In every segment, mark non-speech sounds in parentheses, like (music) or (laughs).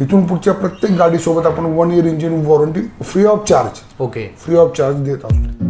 इथून पुढच्या प्रत्येक गाडीसोबत आपण one year engine warranty free of charge okay free of charge देत असतो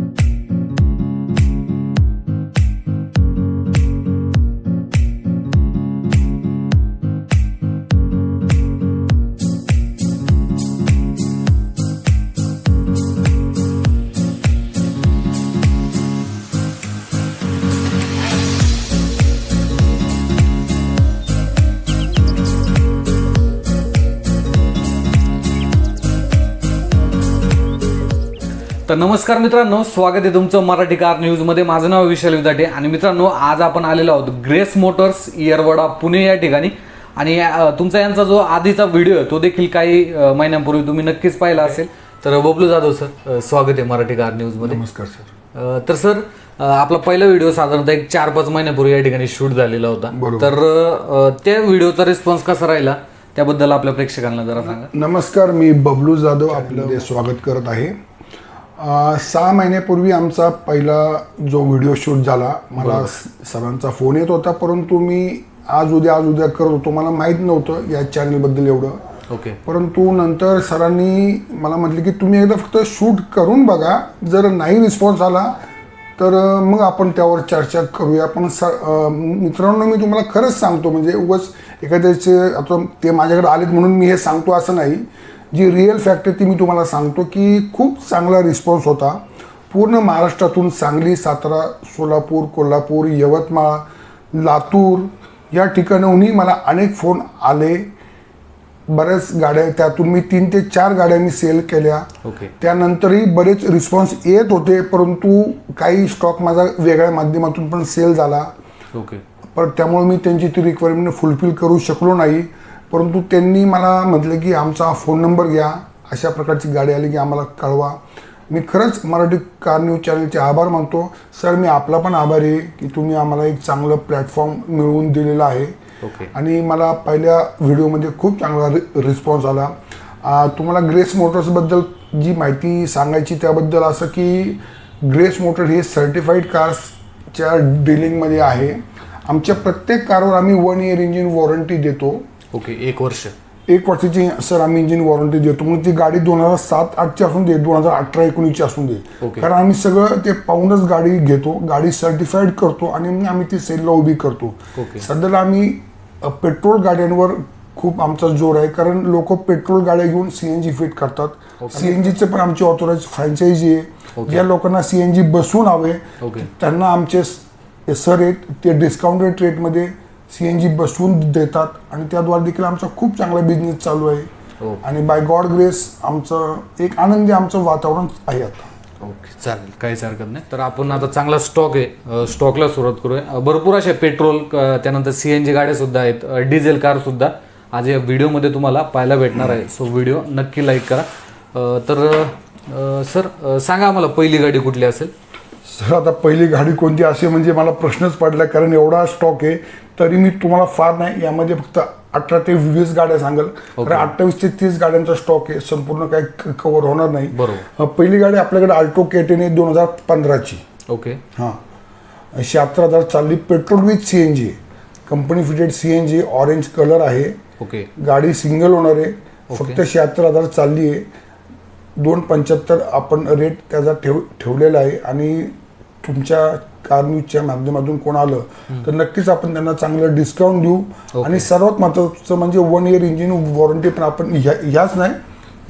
तर नमस्कार मित्रांनो स्वागत आहे तुमचं मराठी कार न्यूजमध्ये माझं नाव विशाल विदाटे. आणि मित्रांनो आज आपण आलेलो आहोत ग्रेस मोटर्स इयरवडा पुणे या ठिकाणी. आणि तुमचा यांचा जो आधीचा व्हिडिओ आहे तो देखील काही महिन्यांपूर्वी तुम्ही नक्कीच पाहिला असेल. तर बबलू जाधव सर स्वागत आहे मराठी कार न्यूजमध्ये नमस्कार सर. तर सर आपला पहिला व्हिडिओ साधारणतः एक चार पाच महिन्यापूर्वी या ठिकाणी शूट झालेला होता. तर त्या व्हिडिओचा रिस्पॉन्स कसा राहिला? त्याबद्दल आपल्या प्रेक्षकांना जरा सांगा. नमस्कार मी बबलू जाधव आपलं स्वागत करत आहे. सहा महिन्यापूर्वी आमचा पहिला जो व्हिडिओ शूट झाला मला सरांचा फोन येत होता परंतु मी आज उद्या आज उद्या करत होतो. मला माहीत नव्हतं या चॅनलबद्दल एवढं. ओके. परंतु नंतर सरांनी मला म्हटलं की तुम्ही एकदा फक्त शूट करून बघा. जर नाही रिस्पॉन्स आला तर मग आपण त्यावर चर्चा करूया. पण स मित्रांनो मी तुम्हाला खरंच सांगतो म्हणजे उगाच एखाद्याचे आता ते माझ्याकडे आलेत म्हणून मी हे सांगतो असं नाही. जी रिअल फॅक्ट आहे ती मी तुम्हाला सांगतो की खूप चांगला रिस्पॉन्स होता. पूर्ण महाराष्ट्रातून सांगली सातारा सोलापूर कोल्हापूर यवतमाळ लातूर या ठिकाणाहूनही मला अनेक फोन आले. बऱ्याच गाड्या त्यातून मी तीन ते चार गाड्या मी सेल केल्या. ओके त्यानंतरही बरेच रिस्पॉन्स येत होते परंतु काही स्टॉक माझा वेगळ्या माध्यमातून पण सेल झाला. ओके पण त्यामुळे मी त्यांची ती रिक्वायरमेंट फुलफिल करू शकलो नाही. परंतु त्यांनी मला म्हटलं की आमचा फोन नंबर घ्या. अशा प्रकारची गाडी आली की आम्हाला कळवा. मी खरंच मराठी कार न्यूज चॅनलचे आभार मानतो. सर मी आपला पण आभारी आहे की तुम्ही आम्हाला एक चांगलं प्लॅटफॉर्म मिळवून दिलेलं आहे. ओके आणि मला पहिल्या व्हिडिओमध्ये खूप चांगला रि रिस्पॉन्स आला. तुम्हाला ग्रेस मोटर्सबद्दल जी माहिती सांगायची त्याबद्दल असं की ग्रेस मोटर हे सर्टिफाईड कार्सच्या डिलिंगमध्ये आहे. आमच्या प्रत्येक कारवर आम्ही वन इयर इंजिन वॉरंटी देतो. ओके एक वर्ष. एक वर्षाची सर आम्ही इंजिन वॉरंटी देतो. मग ती गाडी दोन हजार सात आठची असून दे दोन हजार अठरा एकोणीसची असून दे. कारण आम्ही सगळं ते पाहूनच गाडी घेतो गाडी सर्टिफाईड करतो आणि आम्ही ती सेलला उभी करतो. सध्याला आम्ही पेट्रोल गाड्यांवर खूप आमचा जोर आहे. कारण लोक पेट्रोल गाड्या घेऊन सीएनजी फिट करतात. सीएनजीचं पण आमची ऑथोराईज फ्रँचायझी आहे. ज्या लोकांना सीएनजी बसवून हवे. त्यांना आमचे सर आहेत ते डिस्काउंटेड रेटमध्ये सीएनजी बसवून देतात आणि त्याद्वारे देखील आमचा खूप चांगला बिझनेस चालू आहे. हो. आणि बाय गॉड ग्रेस आमचं एक आनंदी आमचं वातावरण आहे आता. ओके चालेल. काहीच हरकत नाही. तर आपण आता चांगला स्टॉक आहे. स्टॉकला सुरुवात करूया. भरपूर अशा पेट्रोल त्यानंतर सी एन जी गाड्या सुद्धा आहेत. डिझेल कार सुद्धा. आज या व्हिडिओमध्ये तुम्हाला पाहायला भेटणार आहे. सो व्हिडिओ नक्की लाईक करा. तर सर सांगा आम्हाला पहिली गाडी कुठली असेल? सर आता पहिली गाडी कोणती? असे म्हणजे मला प्रश्नच पडला कारण एवढा स्टॉक आहे. तरी मी तुम्हाला फार नाही यामध्ये फक्त अठरा ते वीस गाड्या सांगेल. कारण अठ्ठावीस ते तीस गाड्यांचा स्टॉक आहे संपूर्ण काही कव्हर होणार नाही. बरोबर. पहिली गाडी आपल्याकडे अल्टो केटेन आहे दोन हजार पंधराची. ओके. हां. शहात्तर हजार चालली petrol with C N G company fitted C N G orange colour आहे. ओके. गाडी सिंगल ओनर आहे. फक्त शहात्तर हजार चालली आहे. दोन पंच्याहत्तर आपण रेट त्याचा ठेव ठेवलेला आहे. आणि तुमच्या कार न्यूजच्या माध्यमातून कोण आलं तर नक्कीच आपण त्यांना चांगलं डिस्काउंट देऊ. आणि सर्वात महत्त्वाचं म्हणजे वन इयर इंजिन वॉरंटी पण आपण ह्या ह्याच नाही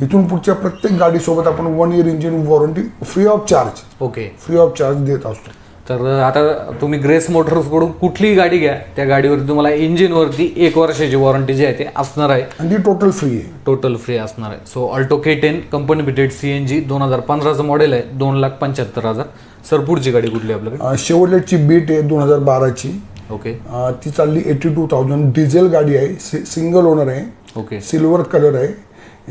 इथून पुढच्या प्रत्येक गाडीसोबत आपण one year engine warranty free of charge okay. Free of charge देत असतो. तर आता तुम्ही ग्रेस मोटर्सकडून कुठलीही गाडी घ्या त्या गाडीवरती तुम्हाला इंजिनवरती एक वर्षाची वॉरंटी जी आहे ते असणार आहे. आणि ती टोटल फ्री आहे. टोटल फ्री असणार आहे. So Alto K ten company fitted C N G दोन हजार पंधराचं मॉडेल आहे दोन लाख पंच्याहत्तर हजार. सर पुढची गाडी कुठली आपल्याकडे? अं, शेवटची बीट आहे दोन हजार बाराची. ओके. ती चालली एटी टू थाउजंड. डिझेल गाडी आहे सिंगल ओनर आहे. ओके. सिल्वर कलर आहे.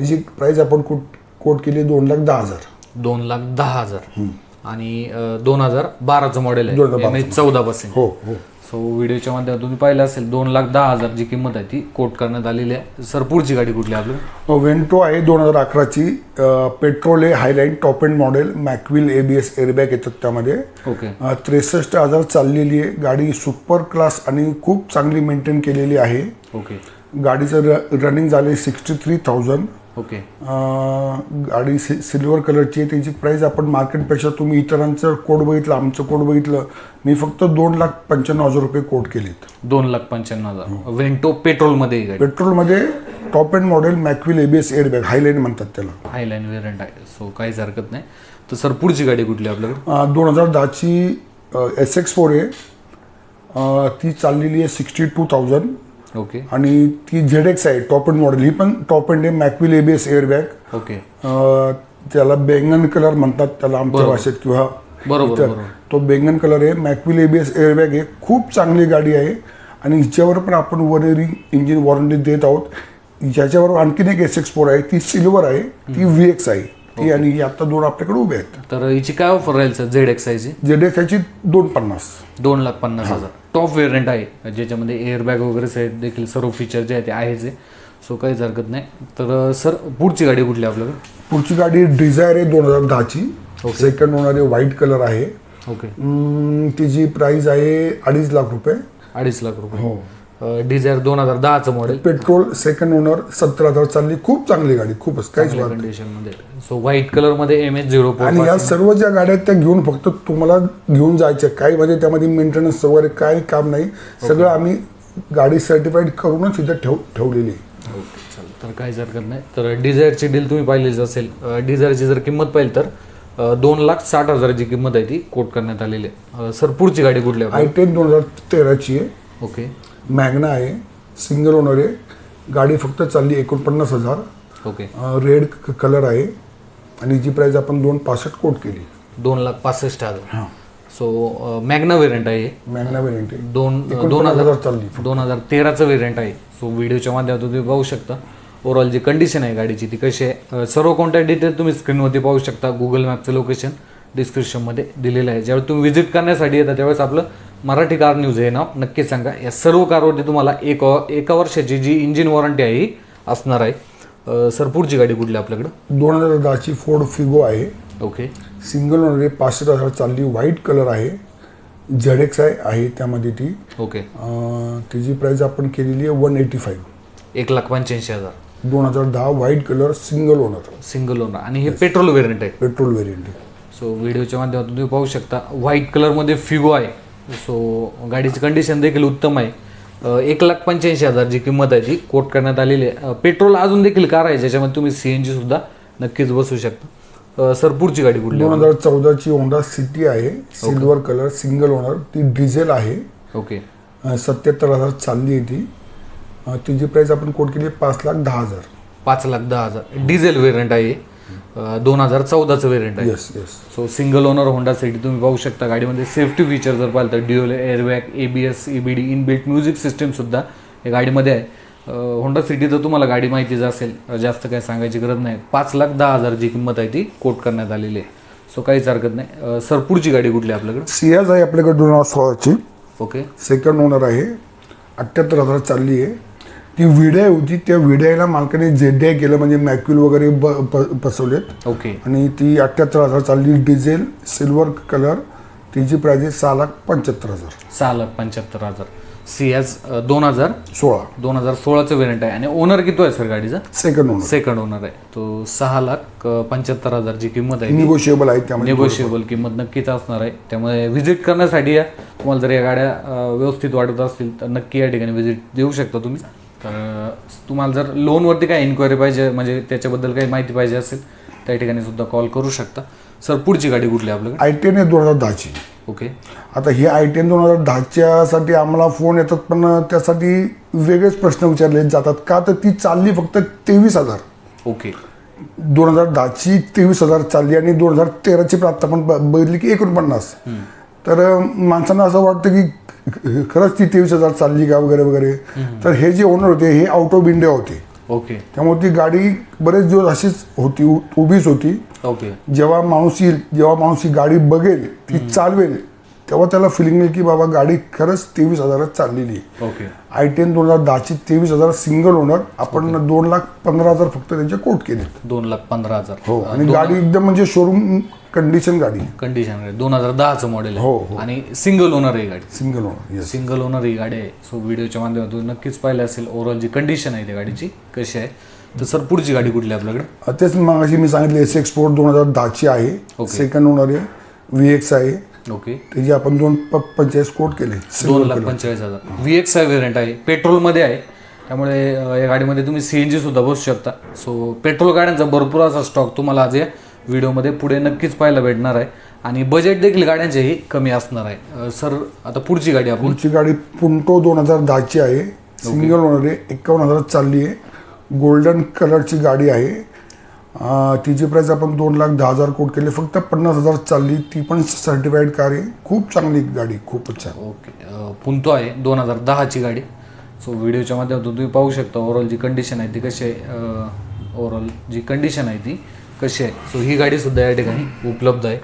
याची प्राइस आपण कोट कोट केली दोन लाख दहा हजार. दोन लाख दहा हजार. आणि दोन हजार बाराचं मॉडेल आहे. 2012 एम एच चौदा पासून हो हो. सो व्हिडिओच्या माध्यमातून तुम्ही पाहिलं असेल दोन लाख दहा हजार जी किंमत आहे ती कोट करण्यात आलेली आहे. सर पुढची गाडी कुठली आपल्याला वेंटो आहे दोन हजार अकराची. पेट्रोल आहे highline top end model mag wheel A B S airbag येतात त्यामध्ये. ओके त्रेसष्ट हजार चाललेली आहे. गाडी सुपर क्लास आणि खूप चांगली मेंटेन केलेली आहे. ओके गाडीचं रनिंग झाले सिक्स्टी थ्री थाउजंड ओके. गाडी सि सिल्वर कलरची आहे त्याची प्राईस आपण मार्केटपेक्षा तुम्ही इतरांचं कोड बघितलं आमचं कोड बघितलं मी फक्त दोन लाख पंच्याण्णव हजार रुपये कोड केलेत. दोन लाख पंच्याण्णव हजार. वेंटो पेट्रोलमध्ये पेट्रोलमध्ये top end model mag wheel ABS airbag highline म्हणतात त्याला. हायलाईन वेरियंट आहे. सो काहीच हरकत नाही. तर सर पुढची गाडी कुठली आपल्याकडे? दोन हजार दहाची एस एक्स फोर आहे. ती चाललेली आहे सिक्स्टी टू थाउजंड ओके आणि ती झेड एक्स आहे टॉप एंड मॉडेल ही पण टॉप एंड आहे मॅक्विल एबीएस एअरबॅग ओके त्याला बेंगन कलर म्हणतात त्याला आमच्या. भाषेत किंवा बरोबर तो बेंगन कलर आहे. मॅक्विल एबीएस एअरबॅग आहे. खूप चांगली गाडी आहे. आणि हिच्यावर पण आपण वन इयरिंग इंजिन वॉरंटी देत आहोत. ज्याच्यावर आणखीन एक एस एक्स फोर आहे ती सिल्वर आहे ती व्ही एक्स आहे. ती आणि ही आता दोन आपल्याकडे उभे आहेत. तर हिची काय ऑफर राहील सर झेड एक्स आयची जेड एक्स ची दोन पन्नास. दोन लाख पन्नास हजार. टॉप वेरियंट आहे. ज्याच्यामध्ये एअरबॅग वगैरे सहित देखील सर्व फीचर जे आहे ते आहेच आहे. सो काहीच हरकत नाही. तर सर पुढची गाडी कुठली आपल्याकडे? पुढची गाडी डिझायर आहे दोन हजार दहाची. सेकंड आहे व्हाईट कलर आहे. ओके तिची प्राइस आहे अडीच लाख रुपये. अडीच लाख रुपये. हो. डिझायर दोन हजार दहाचं मॉडेल पेट्रोल सेकंड ओनर सत्तर हजार चालली. खूप चांगली गाडी खूपच काहीच कंडिशनमध्ये सो व्हाईट कलरमध्ये एम एच झिरो आणि या सर्व ज्या गाड्या आहेत त्या घेऊन फक्त तुम्हाला घेऊन जायच्या काही म्हणजे त्यामध्ये मेंटेनन्स वगैरे काही काम नाही. सगळं आम्ही गाडी सर्टिफाईड करूनच इथे ठेव ठेवलेली आहे. ओके चालेल. तर काहीच हरकत नाही. तर डिझायरची डील तुम्ही पाहिलीच असेल. डिझायरची जर किंमत पाहिली तर अ, दोन लाख साठ हजाराची किंमत आहे ती कोट करण्यात आलेली आहे. सर पुढची गाडी कुठली आहे आय टेन दोन हजार तेराची आहे? ओके मॅग्ना आहे. सिंगल ओनर आहे. गाडी फक्त चालली एकोणपन्नास हजार. ओके. रेड कलर आहे. आणि जी प्राइस आपण दोन पासष्ट कोट केली. दोन लाख पासष्ट हजार. हां. सो मॅग्ना वेरियंट आहे. मॅग्ना वेरियंट आहे. दोन दोन हजार चालली दोन हजार तेराचं वेरियंट आहे. सो व्हिडिओच्या माध्यमातून तुम्ही पाहू शकता. ओव्हरऑल जी कंडिशन आहे गाडीची ती कशी आहे? सर्व कॉन्टॅक्ट डिटेल तुम्ही स्क्रीनवरती पाहू शकता. गुगल मॅपचं लोकेशन डिस्क्रिप्शनमध्ये दिलेलं आहे. ज्यावेळी तुम्ही व्हिजिट करण्यासाठी येता त्यावेळेस आपलं मराठी कार न्यूज हे नाव नक्की सांगा. या सर्व कारवरती तुम्हाला एक एका वर्षाची जी इंजिन वॉरंटी आहे ही असणार आहे. सर पुढची गाडी कुठली आहे आपल्याकडं? दोन हजार दहाची फोर्ड फिगो आहे. ओके सिंगल ओनर आहे पासष्ट हजार चालली व्हाईट कलर आहे. झेड एक्स आहे आहे त्यामध्ये ती. ओके तिची प्राइस आपण केलेली आहे वन एटी फाईव्ह एक लाख पंच्याऐंशी हजार. दोन हजार दहा white colour single owner single owner आणि हे पेट्रोल वेरियंट आहे. पेट्रोल व्हेरियंट सो व्हिडिओच्या माध्यमातून तुम्ही पाहू शकता. व्हाईट कलरमध्ये फिगो आहे. सो गाडीची कंडिशन देखील उत्तम आहे. एक लाख पंच्याऐंशी हजार जी किंमत आहे ती कोट करण्यात आलेली आहे. पेट्रोल अजून देखील कार आहे ज्याच्यामध्ये तुम्ही सी एन जी सुद्धा नक्कीच बसू शकता. सर पुढची गाडी कुठली दोन हजार चौदाची होंडा सिटी आहे. सिल्वर कलर सिंगल ओनर ती डिझेल आहे. ओके सत्याहत्तर हजार चालली आहे ती. तिची प्राइस आपण कोट केली पाच लाख दहा हजार. पाच लाख दहा हजार. डिझेल वेरियंट आहे. दोन हजार चौदाचं वेरियंट आहे. Yes yes so single owner Honda City तुम्ही पाहू शकता गाडीमध्ये सेफ्टी फीचर जर पाहिलं तर dual airbag A B S E B D inbuilt music सिस्टमसुद्धा या गाडीमध्ये आहे. होंडा सिटी तर तुम्हाला गाडी माहितीच असेल जास्त काही सांगायची गरज नाही. पाच लाख दहा हजार जी किंमत आहे ती कोट करण्यात आलेली आहे. सो काहीच हरकत नाही. सर पुढची गाडी कुठली आपल्याकडे? सियाज आहे आपल्याकडे दोन हजार सोळाची. ओके सेकंड ओनर आहे. अठ्ठ्याहत्तर हजार चालली आहे. ती विड्याय होती त्या विड्याला मालकाने जेड्याय केलं म्हणजे मॅक्युल वगैरे ब ब- बसवलेत. ओके. आणि ती अठ्ठ्याहत्तर हजार चालली डिझेल सिल्वर कलर. तिची प्राइस आहे सहा लाख पंच्याहत्तर हजार. सहा लाख पंच्याहत्तर हजार. सी एस दोन हजार? सोळा. दोन हजार सोळाचं वेरियंट आहे. आणि ओनर किती आहे सर गाडीचा? सेकंड ओनर सेकंड ओनर आहे. तो सहा लाख पंच्याहत्तर हजार जी किंमत आहे निगोशिएबल आहे त्यामध्ये. निगोशिएबल किंमत नक्कीच असणार आहे. त्यामुळे व्हिजिट करण्यासाठी या. तुम्हाला जर या गाड्या व्यवस्थित वाटत असतील तर नक्की या ठिकाणी व्हिजिट देऊ शकता तुम्ही. तर तुम्हाला जर लोनवरती काही इन्क्वायरी पाहिजे म्हणजे त्याच्याबद्दल काही माहिती पाहिजे असेल त्या ठिकाणी सुद्धा कॉल करू शकता. सर पुढची गाडी कुठली आहे आपल्याकडे? आय टेन आहे दोन हजार दहाची. ओके आता ही आय टेन दोन हजार दहाच्यासाठी आम्हाला फोन येतात पण त्यासाठी वेगळेच प्रश्न विचारले जातात. का तर ती चालली फक्त तेवीस हजार. ओके दोन हजार दहाची तेवीस हजार चालली आणि दोन हजार तेराची पण आता आपण ब- बघितली की एकोणपन्नास तर माणसांना असं वाटतं की खरंच ती तेवीस हजार चालली का वगैरे वगैरे. तर हे जे ओनर होते हे आउट ऑफ इंडिया होते. ओके. त्यामुळे ती गाडी बरेच दिवस अशीच होती उभीच होती. ओके. जेव्हा माणूस येईल जेव्हा माणूस ही गाडी बघेल ती चालवेल तेव्हा त्याला फिलिंग येईल की बाबा गाडी खरंच तेवीस हजारात चाललेली आहे. ओके. आय टेन दोन हजार दहाची तेवीस हजार सिंगल ओनर आपण दोन लाख पंधरा हजार फक्त त्यांचे कोट केले दोन लाख पंधरा हजार. हो आणि गाडी एकदम म्हणजे शोरूम कंडिशन गाडी. कंडिशन दोन हजार दहाचं मॉडेल हो, आहे आणि सिंगल ओनर आहे गाडी. Single owner yes single owner ही गाडी आहे. सो व्हिडिओच्या माध्यमातून नक्कीच पाहिलं असेल ओव्हरऑल जी कंडिशन आहे त्या गाडीची कशी आहे. तर सर पुढची गाडी कुठली आहे आपल्याकडे? तेच मग मी सांगितले एस एक्स स्पोर्ट दोन हजार दहाची आहे. सेकंड ओनर आहे. व्ही एक्स आहे. ओके त्याची आपण दोन प- कोट केले. दोन लाख पंचेचाळीस हजार. व्ही एक्स आहे व्हेरियंट आहे. पेट्रोलमध्ये आहे. त्यामुळे अं, या गाडीमध्ये तुम्ही सी एन जी सुद्धा बसू शकता. सो पेट्रोल गाड्यांचा भरपूर असा स्टॉक तुम्हाला आज या व्हिडिओमध्ये पुढे नक्कीच पाहायला भेटणार आहे. आणि बजेट देखील गाड्यांचेही कमी असणार आहे. सर आता पुढची गाडी आपण पुढची गाडी पुंटो दोन हजार दहाची आहे. सिंगल ओनर आहे. एक्कावन्न हजार चालली आहे. गोल्डन कलरची गाडी आहे. तिची प्राईस आपण दोन लाख दहा हजार कोट केली. फक्त पन्नास हजार चालली. ती पण सर्टिफाईड कार आहे. खूप चांगली गाडी. खूपच छान. ओके. पुंतो आहे. दोन हजार दहाची गाडी. सो व्हिडिओच्या माध्यमातून तुम्ही पाहू शकता ओव्हरऑल जी कंडिशन आहे ती कशी आहे. ओव्हरऑल जी कंडिशन आहे ती. कशी आहे? सो ही गाडी सुद्धा या ठिकाणी उपलब्ध आहे.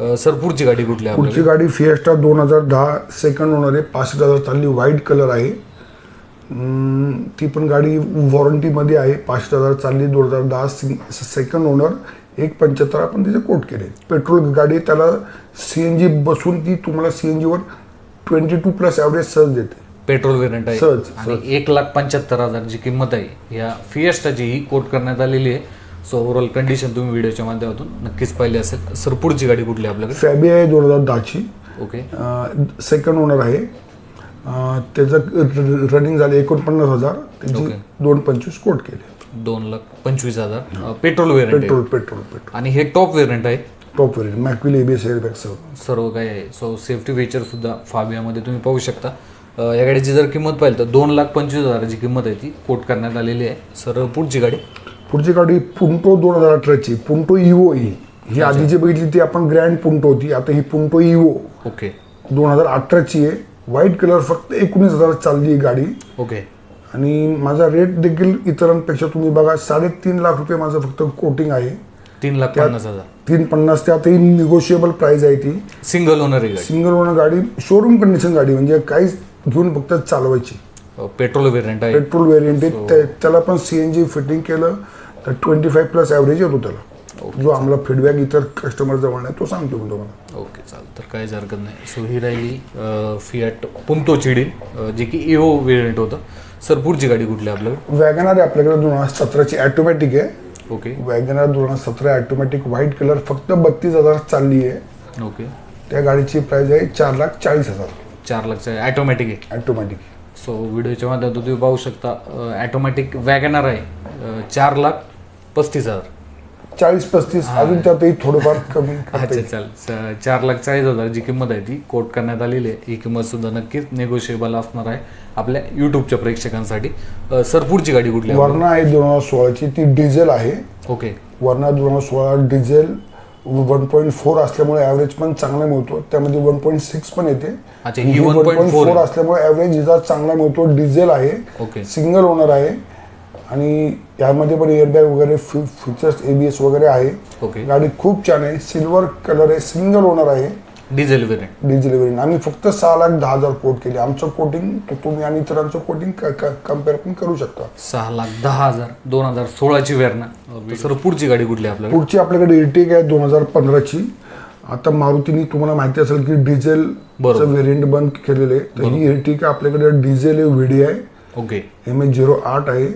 अं, सर पुढची गाडी कुठली आहे पुढची गाडी फिएस्टा दोन हजार दहा सेकंड ओनर आहे. पासष्ट हजार चालली. व्हाईट कलर आहे. अं, ती पण गाडी वॉरंटीमध्ये आहे. पासष्ट हजार चालली. दोन हजार दहा सेकंड ओनर एक पंच्याहत्तर आपण त्याचे कोट केले. पेट्रोल गाडी त्याला सी एन जी बसून ती तुम्हाला सी एन जीवर ट्वेंटी टू प्लस ॲव्हरेज सहज देते. पेट्रोल वेरियंट आहे. सहज, आणि एक लाख पंच्याहत्तर हजार जी किंमत आहे. या फिएस्टाची ही कोट करण्यात आलेली आहे. सो ओव्हरऑल कंडिशन तुम्ही व्हिडिओच्या माध्यमातून नक्कीच पाहिली असेल. सर पुढची गाडी कुठली आहे आपल्याकडे? फॅबी आहे दोन हजार दहाची. ओके सेकंड ओनर आहे. त्याचं रनिंग झाले एकोणपन्नास हजार. त्याची. दोन पंचवीस कोट केले. दोन लाख पंचवीस हजार. Petrol variant petrol petrol petrol आणि हे टॉप वेरियंट आहे? Top variant mag wheel ABS airbag सर्व सर्व काही आहे. सो सेफ्टी फीचर सुद्धा फाबियामध्ये तुम्ही पाहू शकता. या गाडीची जर किंमत पाहिली तर दोन लाख पंचवीस हजाराची किंमत आहे ती. कोट करण्यात आलेली आहे. सर पुढची गाडी. पुढची गाडी पुंटो दोन हजार अठराची. पुंटो इवो ही. ही आधी जी बघितली ती आपण ग्रँड पुंटो होती. आता ही पुंटो इवो ओके. दोन हजार अठराची आहे. व्हाईट कलर फक्त एकोणीस हजार चालली ही गाडी. ओके. आणि माझा रेट देखील इतरांपेक्षा तुम्ही बघा साडेतीन लाख रुपये माझं फक्त कोटिंग आहे. तीन लाख पन्नास हजार. तीन पन्नास त्यातही निगोशिएबल प्राइस आहे ती. सिंगल ओनर आहे सिंगल ओनर गाडी शोरूम कंडिशन गाडी म्हणजे काहीच घेऊन फक्त चालवायची. पेट्रोल वेरियंट आहे. पेट्रोल व्हेरियंट आहे. त्या- त्याला पण सी एन जी फिटिंग केलं. तर ट्वेंटी फाईव्ह प्लस ॲव्हरेज येतो त्याला. जो आम्हाला फीडबॅक इतर कस्टमर जवळ नाही तो सांगतो मी तुम्हाला. ओके चालेल. तर काहीच हरकत नाही. सो ही राहिली फियाट पुंतो चिडी जे की इओ वेरियंट होतं. सर पुढची गाडी कुठली आपल्याकडे? वॅगनार आहे आपल्याकडे दोन हजार सतराची ॲटोमॅटिक आहे. ओके वॅगनार दोन हजार सतरा ॲटोमॅटिक व्हाईट कलर फक्त बत्तीस हजार चालली आहे. ओके त्या गाडीची प्राइस आहे चार लाख चाळीस हजार. चार लाखचं ॲटोमॅटिक आहे. ॲटोमॅटिक सो व्हिडिओच्या माध्यमातून तुम्ही पाहू शकता ॲटोमॅटिक वॅगनर आहे. चार लाख पस्तीस हजार. चाळीस पस्तीस अजून त्यातही थोडंफार कमी (laughs) अच्छा. चाल चार लाख चाळीस हजार जी किंमत आहे ती कोट करण्यात आलेली आहे. ही किंमत सुद्धा नक्कीच नेगोशिएबल असणार आहे आपल्या युट्यूबच्या प्रेक्षकांसाठी. सर पुढची गाडी कुठली? वर्णा आहे दोन हजार सोळाची ती डिझेल आहे. ओके वर्णा दोन हजार सोळा डिझेल वन पॉईंट फोर असल्यामुळे ॲव्हरेज पण चांगला मिळतो. त्यामध्ये वन पॉईंट सिक्स पण येते. अच्छा, 1.4 वन फोर आहे. असल्यामुळे ॲव्हरेज हिचा चांगला मिळतो. डिझेल आहे. सिंगल ओनर आहे. आणि यामध्ये पण एअरबॅग वगैरे फीचर्स एबीएस वगैरे आहे. गाडी खूप छान आहे. सिल्वर कलर आहे. सिंगल ओनर आहे. डिझेल वेरियंट डिझेल वेरियंट आम्ही फक्त सहा लाख दहा हजार कोट केले. आमचं कोटिंग तुम्ही आणि इतरांचं कोटिंग कंपेअर पण करू शकता. सहा लाख दहा हजार दोन हजार सोळाची वेरणा सर पुढची गाडी कुठली आहे आपल्याकडे? पुढची आपल्याकडे इर्टिक आहे दोन हजार पंधराची. आता मारुतीने तुम्हाला माहिती असेल की डिझेल. व्हेरियंट बंद केलेले आहे. तर ही इर्टिका आपल्याकडे डिझेल आहे व्हिडी आहे ओके. एम एच झिरो आठ आहे.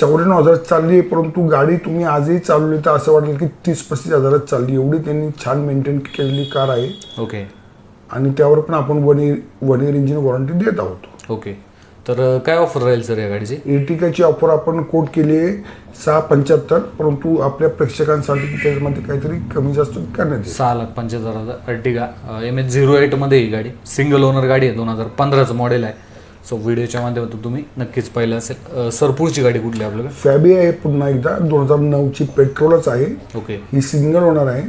चौऱ्याण्णव हजार चालली आहे परंतु गाडी तुम्ही आजही चालवली तर असं वाटेल की तीस पस्तीस हजारात चालली एवढी त्यांनी छान मेंटेन केलेली कार आहे. ओके आणि त्यावर पण आपण one year one year engine warranty देत आहोत. ओके तर काय ऑफर राहील सर या गाडीची? इर्टिकाची ऑफर आपण कोट केली आहे सहा पंच्याहत्तर परंतु आपल्या प्रेक्षकांसाठी त्याच्यामध्ये काहीतरी कमी जास्त करण्यात येईल. सहा लाख पंच्याहत्तर हजार अर्टिगा एम एच झिरो एटमध्ये ही गाडी सिंगल ओनर गाडी आहे दोन हजार पंधराचं मॉडेल आहे. सो व्हिडिओच्या माध्यमातून तुम्ही नक्कीच पाहिलं असेल. अं, सर पुढची गाडी कुठली आहे आपल्याकडे? फॅबी आहे पुन्हा एकदा. दोन हजार नऊची पेट्रोलच आहे. ओके. ही सिंगल ओनर आहे.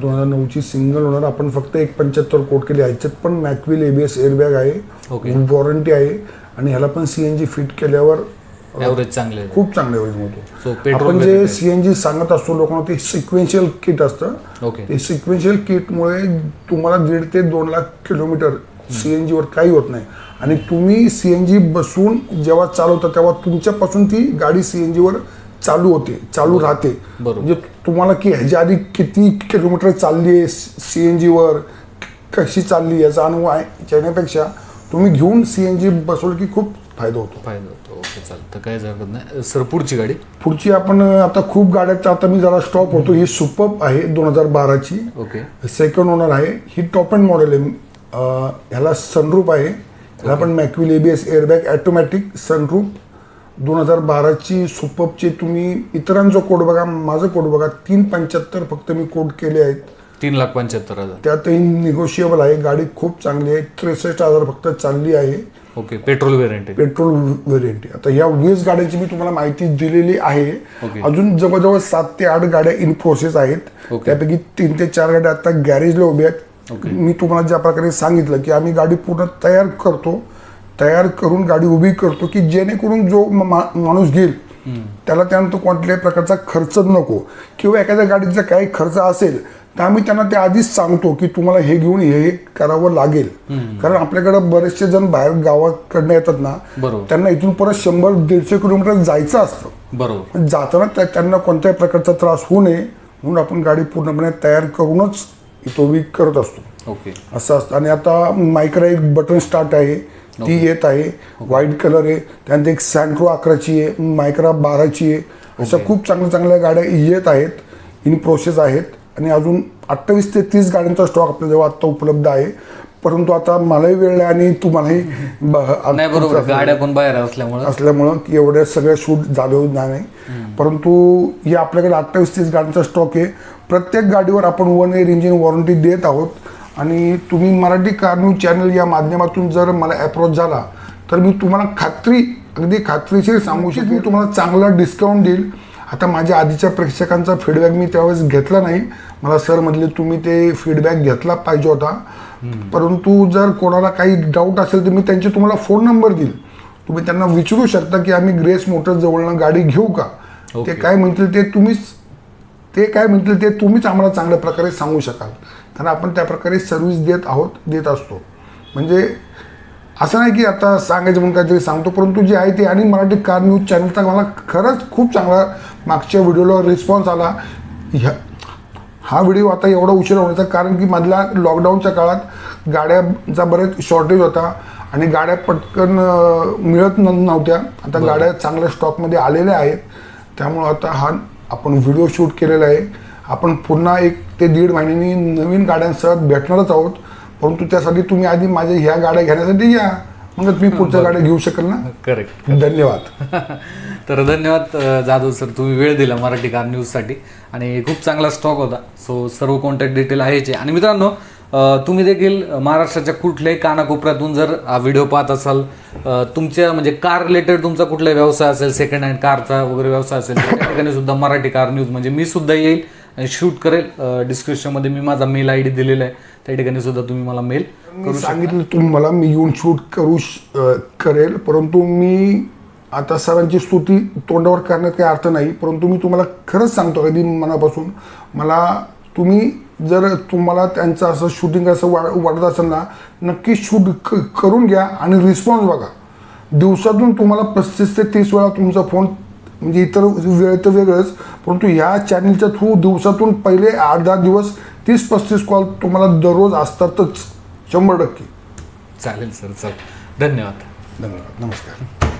दोन हजार नऊची सिंगल ओनर आपण फक्त एक पंच्याहत्तर कोट केली. आहे ह्याच्यात पण मॅकविल एबीएस एअरबॅग आहे. ओके. वॉरंटी आहे. आणि ह्याला पण सीएनजी फिट केल्यावर ॲव्हरेज चांगले आहे. खूप चांगले ॲव्हरेज मिळतो आपण जे सीएनजी सांगत असतो लोकांना ते सिक्वेन्शियल किट असतं. ओके. ते सिक्वेन्शियल किटमुळे तुम्हाला दीड ते दोन लाख किलोमीटर सीएनजी वर काही होत नाही. आणि तुम्ही सीएनजी बसून जेव्हा चालवता तेव्हा तुमच्यापासून ती गाडी सीएनजी वर चालू होते चालू राहते. म्हणजे तुम्हाला की ह्याच्या आधी किती किलोमीटर चालली आहे सी एन जीवर कशी चालली याचा अनुभव आहे. येण्यापेक्षा तुम्ही घेऊन सी एन जी बसवलं की खूप फायदा होतो. फायदा होतो. ओके चालतं काय हरकत नाही. सर पुढची गाडी? पुढची आपण आता खूप गाड्यात आता मी जरा स्टॉप होतो. ही सुपर आहे दोन हजार बाराची. ओके. सेकंड ओनर आहे. ही टॉप अँड मॉडेल आहे. ह्याला सनरूप आहे. ह्याला पण mag wheel ABS airbag automatic sunroof दोन हजार बाराची सुपरची तुम्ही इतरांचा कोड बघा माझं कोड बघा तीन पंच्याहत्तर फक्त मी कोड केले आहेत. तीन लाख पंच्याहत्तर हजार. त्यातही निगोशिएबल आहे गाडी खूप चांगली आहे त्रेसष्ट हजार फक्त चालली आहे. ओके पेट्रोल वेरियंट आहे. पेट्रोल व्हेरियंट आता या वीस गाड्यांची मी तुम्हाला माहिती दिलेली आहे. अजून जवळजवळ सात ते आठ गाड्या इन प्रोसेस आहेत. त्यापैकी तीन ते चार गाड्या आता गॅरेजला उभ्या आहेत. मी तुम्हाला ज्या प्रकारे सांगितलं की आम्ही गाडी पूर्ण तयार करतो तयार करून गाडी उभी करतो की जेणेकरून जो माणूस घेईल त्याला त्यानंतर कोणत्याही प्रकारचा खर्च नको. किंवा एखाद्या गाडीचा काही खर्च असेल तर आम्ही त्यांना ते आधीच सांगतो की तुम्हाला हे घेऊन हे करावं लागेल. कारण आपल्याकडे बरेचसे जण बाहेर गावाकडनं येतात ना बरोबर. त्यांना इथून परत शंभर दीडशे किलोमीटर जायचं असतं. बरोबर. जाताना त्या- त्यांना कोणत्याही प्रकारचा त्रास होऊ नये म्हणून आपण गाडी पूर्णपणे तयार करूनच इथं उभी करत असतो. ओके. असं असतं. आणि आता मायक्रा एक बटन स्टार्ट आहे. ती येत आहे. व्हाईट कलर आहे. त्यानंतर एक सँट्रो अकराची आहे. मायक्रा बाराची आहे. अशा खूप चांगल्या चांगल्या गाड्या येत आहेत. इन प्रोसेस आहेत. आणि अजून अठ्ठावीस ते तीस गाड्यांचा स्टॉक आपल्याजवळ आता उपलब्ध आहे. परंतु आता मलाही वेळ आहे आणि तुम्हालाही नाही बरोबर. गाड्या पण बाहेर असल्यामुळं. असल्यामुळं की एवढे सगळे शूट झाले होत नाही परंतु हे आपल्याकडे अठ्ठावीस तीस गाड्यांचा स्टॉक आहे. प्रत्येक गाडीवर आपण वन इयर इंजिन वॉरंटी देत आहोत. आणि तुम्ही मराठी कार न्यूज चॅनल या माध्यमातून जर मला अप्रोच झाला तर मी तुम्हाला खात्री अगदी खात्रीशीर सांगू शकतो. मी तुम्हाला चांगला डिस्काउंट देईल. आता माझ्या आधीच्या प्रेक्षकांचा फीडबॅक मी त्यावेळेस घेतला नाही. मला सर म्हटले तुम्ही ते फीडबॅक घेतला पाहिजे होता. परंतु जर कोणाला काही डाऊट असेल तर मी त्यांचे तुम्हाला फोन नंबर देईल. तुम्ही त्यांना विचारू शकता की आम्ही ग्रेस मोटर जवळनं गाडी घेऊ का? ते. काय म्हणतील ते तुम्हीच ते काय म्हणतील ते तुम्हीच आम्हाला चांगल्या प्रकारे सांगू शकाल. कारण आपण त्या प्रकारे सर्व्हिस देत आहोत देत असतो. म्हणजे असं नाही की आता सांगायचं म्हणून काहीतरी सांगतो परंतु जे आहे ते आणि मराठी कार न्यूज चॅनलचा मला खरंच खूप चांगला मागच्या व्हिडिओला रिस्पॉन्स आला. ह्या हा व्हिडिओ आता एवढा उशीर होण्याचं कारण की मधल्या लॉकडाऊनच्या काळात गाड्याचा बरेच शॉर्टेज होता आणि गाड्या पटकन मिळत न- नव्हत्या. आता गाड्या चांगल्या स्टॉकमध्ये आलेल्या आहेत. त्यामुळं आता हा आपण व्हिडिओ शूट केलेला आहे. आपण पुन्हा एक ते दीड महिन्यांनी नवीन गाड्यांसह भेटणारच आहोत. परंतु त्यासाठी तुम्ही आधी माझ्या ह्या गाड्या घेण्यासाठी या. मग मी पुढच्या गाड्या घेऊ शकेल ना? करेक्ट धन्यवाद. (laughs) तर धन्यवाद जाधव सर तुम्ही वेळ दिला मराठी कार न्यूजसाठी. आणि खूप चांगला स्टॉक होता. सो सर्व कॉन्टॅक्ट डिटेल आहेच आहे. आणि मित्रांनो तुम्ही देखील महाराष्ट्राच्या कुठल्याही कानाकोपऱ्यातून जर हा व्हिडिओ पाहत असाल तुमच्या म्हणजे कार रिलेटेड तुमचा कुठलाही व्यवसाय असेल सेकंड हँड कारचा वगैरे व्यवसाय असेल त्या ठिकाणी सुद्धा मराठी कार न्यूज म्हणजे मी सुद्धा येईल. शूट करेल. डिस्क्रिप्शनमध्ये मी माझा मेल आय डी दिलेला आहे. त्या ठिकाणी सुद्धा तुम्ही मला मेल मी सांगितलं तुम्ही मला मी येऊन शूट करू करेल. परंतु मी आता सरांची स्तुती तोंडावर करण्यात काही अर्थ नाही. परंतु मी तुम्हाला खरंच सांगतो अगदी मनापासून मला तुम्ही जर तुम्हाला त्यांचं असं शूटिंग असं वा वाटत असेल ना नक्की शूट क करून घ्या आणि रिस्पॉन्स बघा. दिवसातून तुम्हाला पस्तीस ते तीस वेळा तुमचा फोन म्हणजे इतर वेळ तर वेगळंच परंतु ह्या चॅनलच्या थ्रू दिवसातून पहिले आठ दहा दिवस तीस पस्तीस कॉल तुम्हाला दररोज असतातच शंभर टक्के. चालेल सर चल. धन्यवाद. धन्यवाद. नमस्कार.